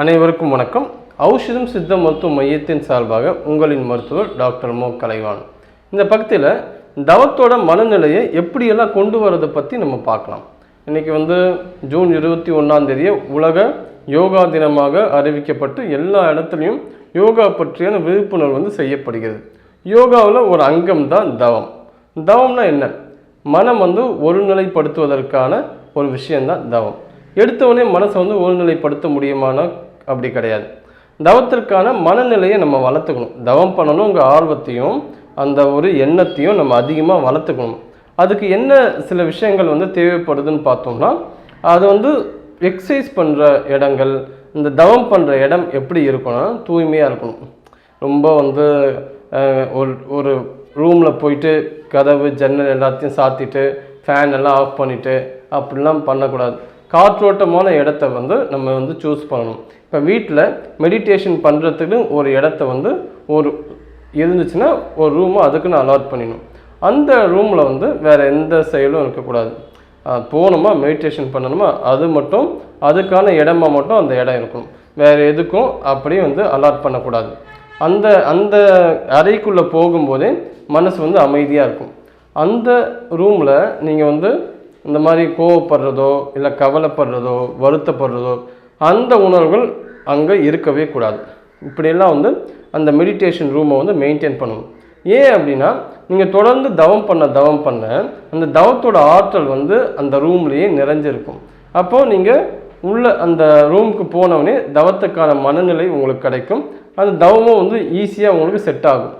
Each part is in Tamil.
அனைவருக்கும் வணக்கம். ஔஷதம் சித்த மருத்துவ மையத்தின் சார்பாக உங்களின் மருத்துவர் டாக்டர் மோ. கலைவான் இந்த பக்கத்தில் தவத்தோட மனநிலையை எப்படியெல்லாம் கொண்டு வரதை பற்றி நம்ம பார்க்கலாம். இன்றைக்கி வந்து ஜூன் இருபத்தி ஒன்றாந்தேதியே உலக யோகா தினமாக அறிவிக்கப்பட்டு எல்லா இடத்துலையும் யோகா பற்றியான விழிப்புணர்வு வந்து செய்யப்படுகிறது. யோகாவில் ஒரு அங்கம் தான் தவம். தவம்னா என்ன? மனம் வந்து ஒருநிலைப்படுத்துவதற்கான ஒரு விஷயந்தான் தவம். எடுத்தவொடனே மனசை வந்து ஒருநிலைப்படுத்த முடியுமானா அப்படி கிடையாது. தவத்திற்கான மனநிலையை நம்ம வளர்த்துக்கணும். தவம் பண்ணணுங்கிற ஆர்வத்தையும் அந்த ஒரு எண்ணத்தையும் நம்ம அதிகமாக வளர்த்துக்கணும். அதுக்கு என்ன சில விஷயங்கள் வந்து தேவைப்படுதுன்னு பார்த்தோம்னா அது வந்து எக்ஸசைஸ் பண்ணுற இடங்கள் இந்த தவம் பண்ணுற இடம் எப்படி இருக்கும்னா தூய்மையாக இருக்கணும். ரொம்ப வந்து ஒரு ஒரு ரூமில் போயிட்டு கதவு ஜன்னல் எல்லாத்தையும் சாத்திட்டு ஃபேன் எல்லாம் ஆஃப் பண்ணிவிட்டு அப்படிலாம் பண்ணக்கூடாது. காற்றோட்டமான இடத்த வந்து நம்ம வந்து சூஸ் பண்ணணும். இப்போ வீட்டில் மெடிடேஷன் பண்ணுறதுக்கு ஒரு இடத்த வந்து ஒரு இருந்துச்சுன்னா ஒரு ரூமை அதுக்குன்னு அலாட் பண்ணிடணும். அந்த ரூமில் வந்து வேறு எந்த செயலும் இருக்கக்கூடாது. போகணுமா? மெடிடேஷன் பண்ணணுமா? அது மட்டும் அதுக்கான இடமா மட்டும் அந்த இடம் இருக்கணும் வேறு எதுக்கும் அப்படியே வந்து அலாட் பண்ணக்கூடாது. அந்த அந்த அறைக்குள்ளே போகும்போதே மனசு வந்து அமைதியாக இருக்கும். அந்த ரூமில் நீங்கள் வந்து இந்த மாதிரி கோவப்படுறதோ இல்லை கவலைப்படுறதோ வருத்தப்படுறதோ அந்த உணர்வுகள் அங்கே இருக்கவே கூடாது. இப்படியெல்லாம் வந்து அந்த மெடிடேஷன் ரூமை வந்து மெயின்டைன் பண்ணணும். ஏன் அப்படின்னா நீங்கள் தொடர்ந்து தவம் பண்ண தவம் பண்ண அந்த தவத்தோட ஆற்றல் வந்து அந்த ரூம்லேயே நிறைஞ்சிருக்கும். அப்போது நீங்கள் உள்ள அந்த ரூமுக்கு போனவொடனே தவத்துக்கான மனநிலை உங்களுக்கு கிடைக்கும். அந்த தவமும் வந்து ஈஸியாக உங்களுக்கு செட் ஆகும்.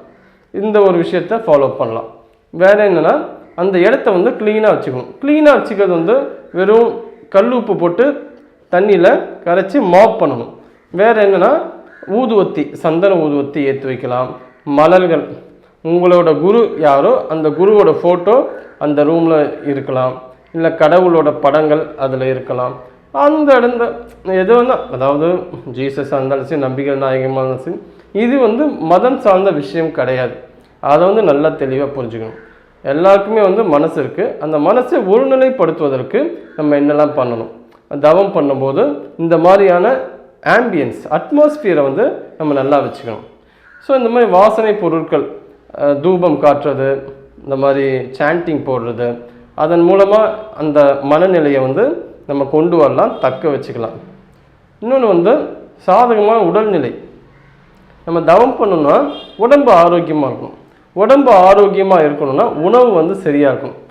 இந்த ஒரு விஷயத்த ஃபாலோ பண்ணலாம். வேறு என்னென்னா அந்த இடத்த வந்து க்ளீனாக வச்சுக்கணும். க்ளீனாக வச்சுக்கிறது வந்து வெறும் கல் உப்பு போட்டு தண்ணியில் கரைச்சி மாப் பண்ணணும். வேறு என்னென்னா ஊதுவத்தி சந்தன ஊதுவத்தி ஏற்றி வைக்கலாம். மலர்கள் உங்களோட குரு யாரோ அந்த குருவோட ஃபோட்டோ அந்த ரூமில் இருக்கலாம். இல்லை கடவுளோட படங்கள் அதில் இருக்கலாம். அந்த இடந்த எது வேணால் அதாவது ஜீசஸாக இருந்தாலும் சரி நம்பிக்கை நாயகமாக இருந்தாலும் சரி இது வந்து மதம் சார்ந்த விஷயம் கிடையாது. அதை வந்து நல்லா தெளிவாக புரிஞ்சுக்கணும். எல்லாருக்குமே வந்து மனசு இருக்குது அந்த மனசை ஒருநிலைப்படுத்துவதற்கு நம்ம என்னெல்லாம் பண்ணணும்? தவம் பண்ணும்போது இந்த மாதிரியான ஆம்பியன்ஸ் அட்மாஸ்பியரை வந்து நம்ம நல்லா வச்சுக்கணும். ஸோ இந்த மாதிரி வாசனை பொருட்கள் தூபம் காட்டுறது இந்த மாதிரி சாண்டிங் போடுறது அதன் மூலமாக அந்த மனநிலையை வந்து நம்ம கொண்டு வரலாம் தக்க வச்சுக்கலாம். இன்னொன்று வந்து சாதகமான உடல்நிலை. நம்ம தவம் பண்ணணும்னா உடம்பு ஆரோக்கியமாக இருக்கணும். உடம்பு ஆரோக்கியமாக இருக்கணும்னா உணவு வந்து சரியாக இருக்கணும்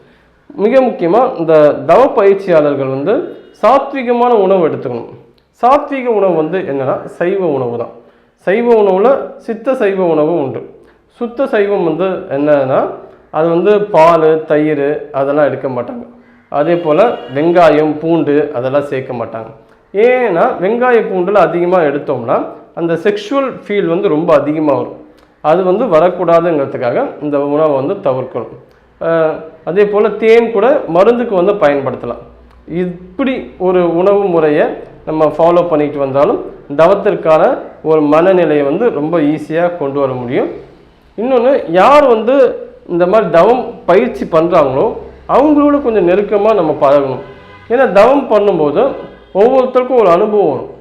மிக முக்கியமாக இந்த தவ பயிற்சியாளர்கள் வந்து சாத்விகமான உணவு எடுத்துக்கணும். சாத்விக உணவு வந்து என்னென்னா சைவ உணவு தான் சைவ உணவில் சித்த சைவ உணவும் உண்டு. சுத்த சைவம் வந்து என்னன்னா அது வந்து பால் தயிர் அதெல்லாம் எடுக்க மாட்டாங்க. அதே போல் வெங்காயம் பூண்டு அதெல்லாம் சேர்க்க மாட்டாங்க. ஏன்னா வெங்காய பூண்டில் அதிகமாக எடுத்தோம்னா அந்த செக்ஷுவல் ஃபீல் வந்து ரொம்ப அதிகமாக வரும். அது வந்து வரக்கூடாதுங்கிறதுக்காக இந்த உணவை வந்து தவிர்க்கணும். அதே போல் தேன் கூட மருந்துக்கு வந்து பயன்படுத்தலாம். இப்படி ஒரு உணவு முறையை நம்ம ஃபாலோ பண்ணிட்டு வந்தாலும் தவத்திற்கான ஒரு மனநிலையை வந்து ரொம்ப ஈஸியாக கொண்டு வர முடியும். இன்னொன்று யார் வந்து இந்த மாதிரி தவம் பயிற்சி பண்ணுறாங்களோ அவங்களோட கொஞ்சம் நெருக்கமாக நம்ம பழகணும். ஏன்னா தவம் பண்ணும்போது ஒவ்வொருத்தருக்கும் ஒரு அனுபவம் வரும்.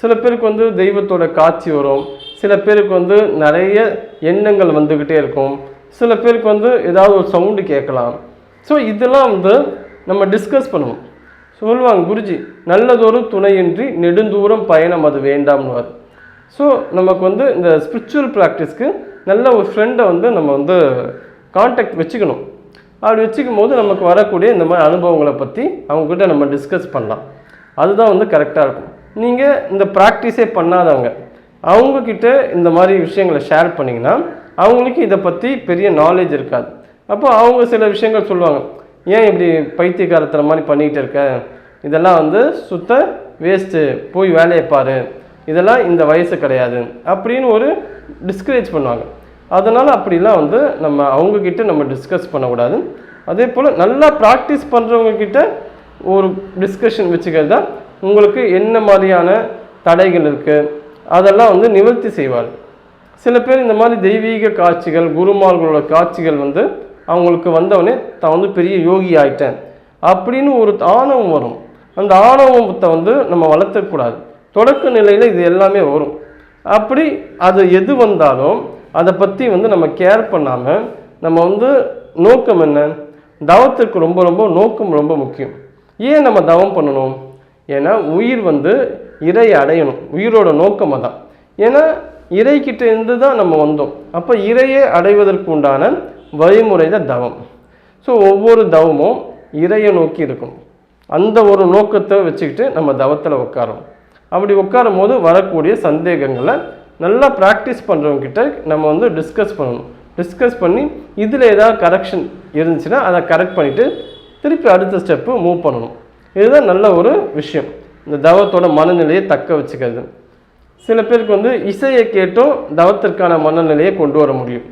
சில பேருக்கு வந்து தெய்வத்தோட காட்சி வரும். சில பேருக்கு வந்து நிறைய எண்ணங்கள் வந்துக்கிட்டே இருக்கும். சில பேருக்கு வந்து ஏதாவது ஒரு சவுண்டு கேட்கலாம். ஸோ இதெல்லாம் வந்து நம்ம டிஸ்கஸ் பண்ணுவோம். சொல்லுவாங்க குருஜி நல்லதொரு துணையின்றி நெடுந்தூரம் பயணம் அது வேண்டாம்னுவார். ஸோ நமக்கு வந்து இந்த ஸ்பிரிச்சுவல் ப்ராக்டிஸ்க்கு நல்ல ஒரு ஃப்ரெண்டை வந்து நம்ம வந்து காண்டாக்ட் வச்சுக்கணும். அப்படி வச்சுக்கும் போது நமக்கு வரக்கூடிய இந்த மாதிரி அனுபவங்களை பற்றி அவங்கக்கிட்ட நம்ம டிஸ்கஸ் பண்ணலாம். அதுதான் வந்து கரெக்டாக இருக்கும். நீங்கள் இந்த ப்ராக்டிஸே பண்ணாதவங்க அவங்கக்கிட்ட இந்த மாதிரி விஷயங்களை ஷேர் பண்ணிங்கன்னா அவங்களுக்கு இதை பற்றி பெரிய நாலேஜ் இருக்காது. அப்போ அவங்க சில விஷயங்கள் சொல்லுவாங்க ஏன் இப்படி பைத்தியக்காரத்தன மாதிரி பண்ணிக்கிட்டு இருக்க? இதெல்லாம் வந்து சுத்த வேஸ்ட்டு போய் வேலையை பாரு. இதெல்லாம் இந்த வயசு கிடையாது. அப்படின்னு ஒரு டிஸ்கரேஜ் பண்ணுவாங்க. அதனால் அப்படிலாம் வந்து நம்ம அவங்கக்கிட்ட நம்ம டிஸ்கஸ் பண்ணக்கூடாது. அதே போல் நல்லா ப்ராக்டிஸ் பண்ணுறவங்கக்கிட்ட ஒரு டிஸ்கஷன் வச்சுக்கிறது தான் உங்களுக்கு என்ன மாதிரியான தடைகள் இருக்குது அதெல்லாம் வந்து நிவர்த்தி செய்வார். சில பேர் இந்த மாதிரி தெய்வீக காட்சிகள் குருமார்களோட காட்சிகள் வந்து அவங்களுக்கு வந்தவொடனே தான் வந்து பெரிய யோகி ஆயிட்டேன். அப்படின்னு ஒரு ஆணவம் வரும். அந்த ஆணவத்தை வந்து நம்ம வளர்த்தக்கூடாது. தொடக்க நிலையில் இது எல்லாமே வரும். அப்படி அது எது வந்தாலும் அதை பற்றி வந்து நம்ம கேர் பண்ணாமல் நம்ம வந்து நோக்கம் என்ன? தவத்திற்கு ரொம்ப ரொம்ப நோக்கம் ரொம்ப முக்கியம். ஏன் நம்ம தவம் பண்ணணும்? ஏன்னா உயிர் வந்து இறை அடையணும். உயிரோட நோக்கம் அதான். ஏன்னா இறைக்கிட்ட இருந்து தான் நம்ம வந்தோம். அப்போ இறையை அடைவதற்கு உண்டான வழிமுறை தான் தவம். ஸோ ஒவ்வொரு தவமும் இறையை நோக்கி இருக்கும். அந்த ஒரு நோக்கத்தை வச்சுக்கிட்டு நம்ம தவத்தில் உட்காரோம். அப்படி உட்காரும் போது வரக்கூடிய சந்தேகங்களை நல்லா ப்ராக்டிஸ் பண்ணுறவங்கிட்ட நம்ம வந்து டிஸ்கஸ் பண்ணணும். டிஸ்கஸ் பண்ணி இதில் ஏதாவது கரெக்ஷன் இருந்துச்சுன்னா அதை கரெக்ட் பண்ணிவிட்டு திருப்பி அடுத்த ஸ்டெப்பு மூவ் பண்ணணும். இதுதான் நல்ல ஒரு விஷயம். இந்த தவத்தோட மனநிலையை தக்க வச்சுக்கிறது. சில பேருக்கு வந்து இசையை கேட்டும் தவத்திற்கான மனநிலையை கொண்டு வர முடியும்.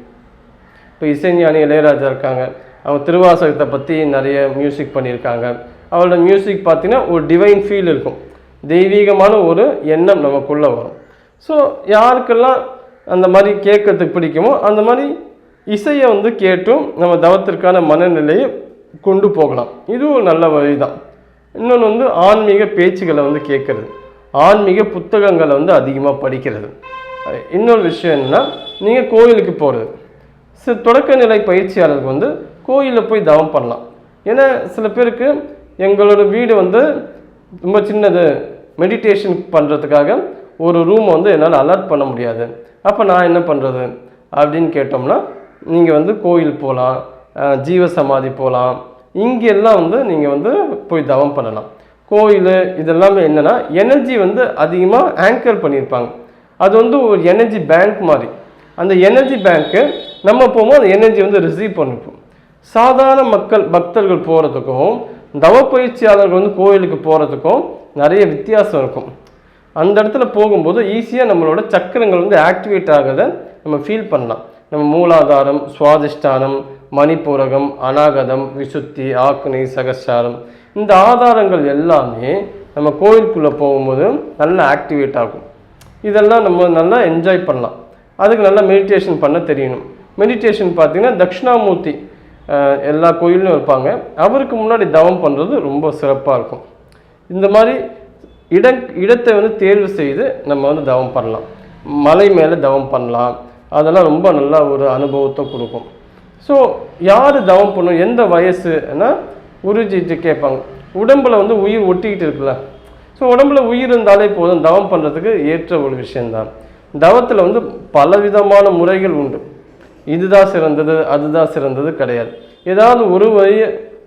இப்போ இசைஞானி இளையராஜா இருக்காங்க. அவங்க திருவாசகத்தை பற்றி நிறைய மியூசிக் பண்ணியிருக்காங்க. அவரோட மியூசிக் பார்த்திங்கன்னா ஒரு டிவைன் ஃபீல் இருக்கும். தெய்வீகமான ஒரு எண்ணம் நமக்குள்ளே வரும். ஸோ யாருக்கெல்லாம் அந்த மாதிரி கேட்கறதுக்கு பிடிக்குமோ அந்த மாதிரி இசையை வந்து கேட்டும் நம்ம தவத்திற்கான மனநிலையை கொண்டு போகலாம். இதுவும் ஒரு நல்ல வழி தான் இன்னொன்று வந்து ஆன்மீக பேச்சுகளை வந்து கேட்குறது. ஆன்மீக புத்தகங்களை வந்து அதிகமாக படிக்கிறது. இன்னொரு விஷயம் என்னன்னா நீங்கள் கோயிலுக்கு போகிறது சில தொடக்க நிலை பயிற்சியாளருக்கு வந்து கோயிலில் போய் தவம் பண்ணலாம். ஏன்னா சில பேருக்கு எங்களோட வீடு வந்து ரொம்ப சின்னது. மெடிடேஷன் பண்ணுறதுக்காக ஒரு ரூம் வந்து என்னால் அலர்ட் பண்ண முடியாது. அப்போ நான் என்ன பண்ணுறது அப்படின்னு கேட்டோம்னா நீங்கள் வந்து கோயில் போகலாம் ஜீவ சமாதி போகலாம் இங்கெல்லாம் வந்து நீங்கள் வந்து போய் தவம் பண்ணலாம். கோயில் இதெல்லாமே என்னென்னா எனர்ஜி வந்து அதிகமாக ஆங்கர் பண்ணியிருப்பாங்க. அது வந்து ஒரு எனர்ஜி பேங்க் மாதிரி. அந்த எனர்ஜி பேங்க்கு நம்ம போகும்போது அந்த எனர்ஜி வந்து ரிசீவ் பண்ணிப்போம். சாதாரண மக்கள் பக்தர்கள் போகிறதுக்கும் தவ பயிற்சியாளர்கள் வந்து கோயிலுக்கு போகிறதுக்கும் நிறைய வித்தியாசம் இருக்கும். அந்த இடத்துல போகும்போது ஈஸியாக நம்மளோட சக்கரங்கள் வந்து ஆக்டிவேட் ஆகிறத நம்ம ஃபீல் பண்ணலாம். நம்ம மூலாதாரம் சுவாதிஷ்டானம் மணிப்பூரகம் அநாகதம் விசுத்தி ஆக்னி சகசாரம் இந்த ஆதாரங்கள் எல்லாமே நம்ம கோயிலுக்குள்ளே போகும்போது நல்லா ஆக்டிவேட் ஆகும். இதெல்லாம் நம்ம நல்லா என்ஜாய் பண்ணலாம். அதுக்கு நல்லா மெடிடேஷன் பண்ண தெரியணும். மெடிடேஷன் பார்த்திங்கன்னா தட்சிணாமூர்த்தி எல்லா கோயிலும் இருப்பாங்க. அவருக்கு முன்னாடி தவம் பண்ணுறது ரொம்ப சிறப்பாக இருக்கும். இந்த மாதிரி இட இடத்தை வந்து தேர்வு செய்து நம்ம வந்து தவம் பண்ணலாம். மலை மேலே தவம் பண்ணலாம். அதெல்லாம் ரொம்ப நல்ல ஒரு அனுபவத்தை கொடுக்கும். ஸோ யார் தவம் பண்ணும்? எந்த வயசுன்னா குருஜிட்டு கேட்பாங்க. உடம்புல வந்து உயிர் ஒட்டிக்கிட்டு இருக்குல்ல. ஸோ உடம்புல உயிர் இருந்தாலே போதும். தவம் பண்ணுறதுக்கு ஏற்ற ஒரு விஷயந்தான் தவத்தில் வந்து பலவிதமான முறைகள் உண்டு. இதுதான் சிறந்தது அதுதான் சிறந்தது கிடையாது. ஏதாவது ஒரு வழி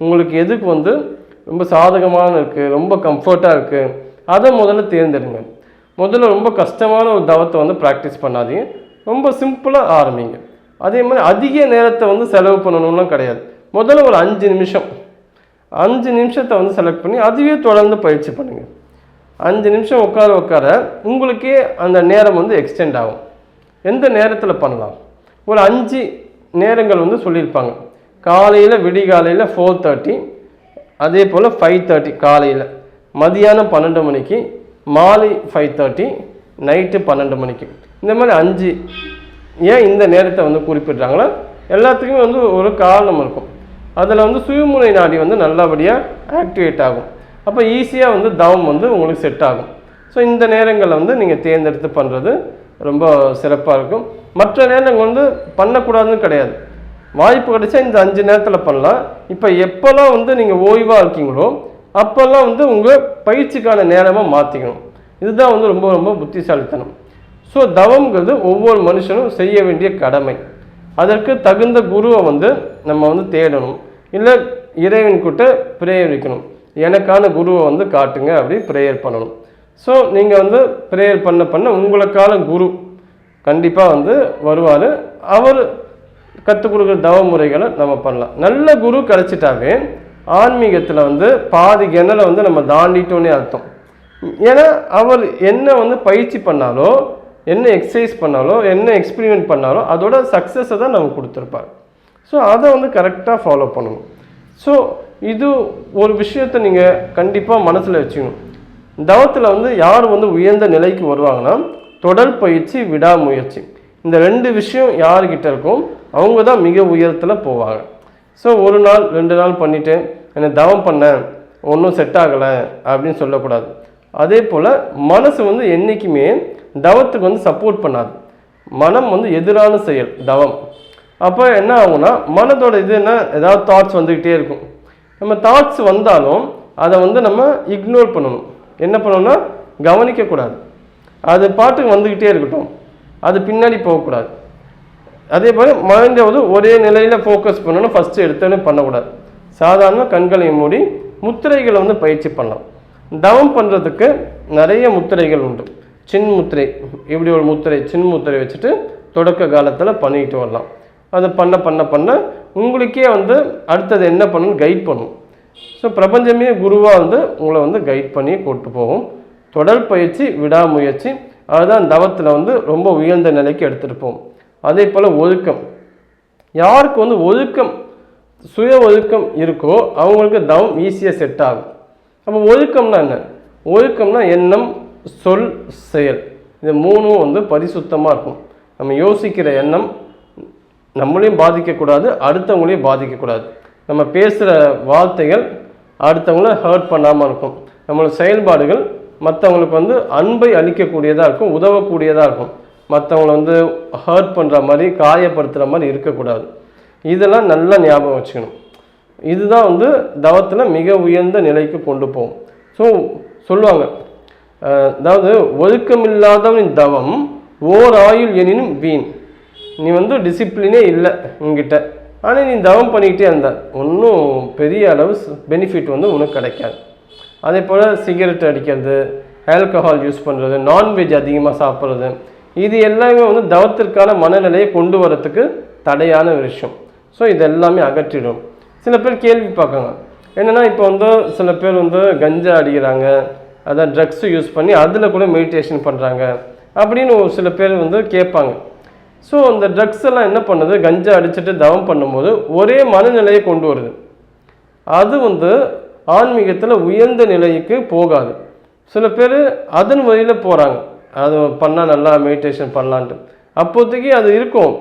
உங்களுக்கு எதுக்கு வந்து ரொம்ப சாதகமான இருக்குது ரொம்ப கம்ஃபர்ட்டாக இருக்குது அதை முதல்ல தேர்ந்தெடுங்க. முதல்ல ரொம்ப கஷ்டமான ஒரு தவத்தை வந்து ப்ராக்டிஸ் பண்ணாதீங்க. ரொம்ப சிம்பிளாக ஆரம்பிங்க. அதே மாதிரி அதிக நேரத்தை வந்து செலவு பண்ணணும்லாம் கிடையாது. முதல்ல ஒரு அஞ்சு நிமிஷம். அஞ்சு நிமிஷத்தை வந்து செலக்ட் பண்ணி அதுவே தொடர்ந்து பயிற்சி பண்ணுங்கள் அஞ்சு நிமிஷம் உட்கார உட்கார உங்களுக்கே அந்த நேரம் வந்து எக்ஸ்டெண்ட் ஆகும். எந்த நேரத்தில் பண்ணலாம்? ஒரு அஞ்சு நேரங்கள் வந்து சொல்லியிருப்பாங்க. காலையில் விடிகாலையில் ஃபோர் தேர்ட்டி அதே போல் ஃபைவ் தேர்ட்டி காலையில். மதியானம் பன்னெண்டு மணிக்கு மாலை ஃபைவ் தேர்ட்டி நைட்டு பன்னெண்டு மணிக்கு. இந்த மாதிரி அஞ்சு ஏன் இந்த நேரத்தை வந்து குறிப்பிடுறாங்கன்னா எல்லாத்துக்குமே வந்து ஒரு காரணம் இருக்கும். அதில் வந்து சுயமுனை நாடி வந்து நல்லபடியாக ஆக்டிவேட் ஆகும். அப்போ ஈஸியாக வந்து தவம் வந்து உங்களுக்கு செட் ஆகும். ஸோ இந்த நேரங்களில் வந்து நீங்கள் தேர்ந்தெடுத்து பண்ணுறது ரொம்ப சிறப்பாக இருக்கும். மற்ற நேரங்கள் வந்து பண்ணக்கூடாதுன்னு கிடையாது. வாய்ப்பு கிடைச்சா இந்த அஞ்சு நேரத்தில் பண்ணலாம். இப்போ எப்போல்லாம் வந்து நீங்கள் ஓய்வாக இருக்கீங்களோ அப்போல்லாம் வந்து உங்கள் பயிற்சிக்கான நேரமாக மாற்றிக்கணும் இதுதான் வந்து ரொம்ப ரொம்ப புத்திசாலித்தனம். ஸோ தவம்ங்கிறது ஒவ்வொரு மனுஷனும் செய்ய வேண்டிய கடமை. அதற்கு தகுந்த குருவை வந்து நம்ம வந்து தேடணும். இல்லை இறைவன் கிட்ட ப்ரேயர் வைக்கணும். எனக்கான குருவை வந்து காட்டுங்க அப்படி ப்ரேயர் பண்ணணும். ஸோ நீங்கள் வந்து ப்ரேயர் பண்ண பண்ண உங்களுக்கான குரு கண்டிப்பாக வந்து வருவார். அவர் கற்றுக் கொடுக்குற தவ முறைகளை நம்ம பண்ணலாம். நல்ல குரு கிடச்சிட்டாவே ஆன்மீகத்தில் வந்து பாதி கிணலை வந்து நம்ம தாண்டிட்டோன்னே அர்த்தம். ஏன்னா அவர் என்ன வந்து பயிற்சி பண்ணாலோ என்ன எக்ஸசைஸ் பண்ணாலோ என்ன எக்ஸ்பிரிமெண்ட் பண்ணாலோ அதோட சக்ஸஸை தான் நமக்கு கொடுத்துருப்பார். ஸோ அதை வந்து கரெக்டாக ஃபாலோ பண்ணணும். ஸோ இது ஒரு விஷயத்தை நீங்கள் கண்டிப்பாக மனசில் வச்சுக்கணும். தவத்தில் வந்து யார் வந்து உயர்ந்த நிலைக்கு வருவாங்கன்னா தொடர் பயிற்சி விடாமுயற்சி. இந்த ரெண்டு விஷயம் யார்கிட்ட இருக்கும்? அவங்க தான் மிக உயரத்தில் போவாங்க. ஸோ ஒரு நாள் ரெண்டு நாள் பண்ணிவிட்டு என்னை தவம் பண்ணேன் ஒன்றும் செட் ஆகலை அப்படின்னு சொல்லக்கூடாது. அதே போல் மனசு வந்து என்றைக்குமே தவத்துக்கு வந்து சப்போர்ட் பண்ணாது. மனம் வந்து எதிரான செயல் தவம். அப்போ என்ன ஆகும்னா மனதோட இது என்ன ஏதாவது தாட்ஸ் வந்துக்கிட்டே இருக்கும். நம்ம தாட்ஸ் வந்தாலும் அதை வந்து நம்ம இக்னோர் பண்ணணும். என்ன பண்ணணும்னா கவனிக்கக்கூடாது அது பாட்டுக்கு வந்துக்கிட்டே இருக்கட்டும். அது பின்னாடி போகக்கூடாது. அதே போல் மைண்டை வந்து ஒரே நிலையில் ஃபோக்கஸ் பண்ணணும் ஃபஸ்ட்டு எடுத்தோன்னே பண்ணக்கூடாது. சாதாரண கண்களை மூடி முத்திரைகளை வந்து பயிற்சி பண்ணலாம். தவம் பண்ணுறதுக்கு நிறைய முத்திரைகள் உண்டு. சின் முத்திரை இப்படி ஒரு முத்திரை சின் முத்திரை வச்சுட்டு தொடக்க காலத்தில் பண்ணிட்டு வரலாம். அதை பண்ண பண்ண பண்ண உங்களுக்கே வந்து அடுத்தது என்ன பண்ணணும் கைட் பண்ணும். ஸோ பிரபஞ்சமே குருவாக வந்து உங்களை வந்து கைட் பண்ணி கூட்டு போகும். தொடர் பயிற்சி விடாமுயற்சி அதுதான் தவத்தில் வந்து ரொம்ப உயர்ந்த நிலைக்கு எடுத்துகிட்டு போகும். அதே போல் ஒழுக்கம். யாருக்கு வந்து ஒழுக்கம் சுய ஒழுக்கம் இருக்கோ அவங்களுக்கு தவம் ஈஸியாக செட் ஆகும். அப்போ ஒழுக்கம்னா என்ன? ஒழுக்கம்னா எண்ணம் சொல் செயல். இது மூணும் வந்து பரிசுத்தமாக இருக்கும். நம்ம யோசிக்கிற எண்ணம் நம்மளையும் பாதிக்கக்கூடாது அடுத்தவங்களையும் பாதிக்கக்கூடாது. நம்ம பேசுகிற வார்த்தைகள் அடுத்தவங்கள ஹர்ட் பண்ணாமல் இருக்கும். நம்மளோட செயல்பாடுகள் மற்றவங்களுக்கு வந்து அன்பை அளிக்கக்கூடியதாக இருக்கும் உதவக்கூடியதாக இருக்கும். மற்றவங்கள வந்து ஹர்ட் பண்ணுற மாதிரி காயப்படுத்துகிற மாதிரி இருக்கக்கூடாது. இதெல்லாம் நல்லா ஞாபகம் வச்சுக்கணும். இதுதான் வந்து தவத்தில் மிக உயர்ந்த நிலைக்கு கொண்டு போகும். ஸோ சொல்லுவாங்க அதாவது ஒழுக்கமில்லாதவனின் தவம் ஓர் ஆயுள் எனினும் வீண். நீ வந்து டிசிப்ளினே இல்லை உங்ககிட்ட ஆனால் நீ தவம் பண்ணிக்கிட்டே இருந்த ஒன்றும் பெரிய அளவு பெனிஃபிட் வந்து உனக்கு கிடைக்காது. அதே போல் சிகரெட் அடிக்கிறது ஆல்கஹால் யூஸ் பண்ணுறது நான்வெஜ் அதிகமாக சாப்பிட்றது இது எல்லாமே வந்து தவத்திற்கான மனநிலையை கொண்டு வரத்துக்கு தடையான ஒரு விஷயம். ஸோ இது எல்லாமே அகற்றிடும். சில பேர் கேள்வி பார்க்காங்க என்னென்னா இப்போ வந்து சில பேர் வந்து கஞ்சா அடிக்கிறாங்க அதான் ட்ரக்ஸு யூஸ் பண்ணி அதில் கூட மெடிடேஷன் பண்ணுறாங்க அப்படின்னு ஒரு சில பேர் வந்து கேட்பாங்க. ஸோ அந்த ட்ரக்ஸ் எல்லாம் என்ன பண்ணுது? கஞ்சா அடிச்சுட்டு தவம் பண்ணும்போது ஒரே மனநிலையை கொண்டு வருது. அது வந்து ஆன்மீகத்தில் உயர்ந்த நிலைக்கு போகாது. சில பேர் அதன் வழியில் போகிறாங்க அது பண்ணால் நல்லா மெடிடேஷன் பண்ணலான்ட்டு. அப்போதைக்கு அது இருக்கும்.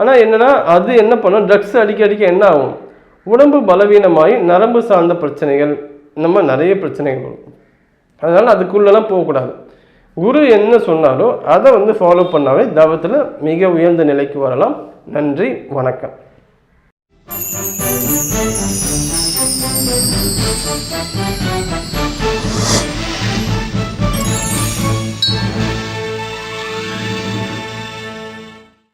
ஆனால் என்னென்னா அது என்ன பண்ணும்? ட்ரக்ஸ் அடிக்க அடிக்க என்ன ஆகும்? உடம்பு பலவீனமாகி நரம்பு சார்ந்த பிரச்சனைகள் இந்த மாதிரி நிறைய பிரச்சனைகள் வரும். அதனால் அதுக்குள்ளெல்லாம் போகக்கூடாது குரு என்ன சொன்னாலோ அதை வந்து ஃபாலோ பண்ணாவே தவத்தில் மிக உயர்ந்த நிலைக்கு வரலாம் நன்றி வணக்கம் Thank you.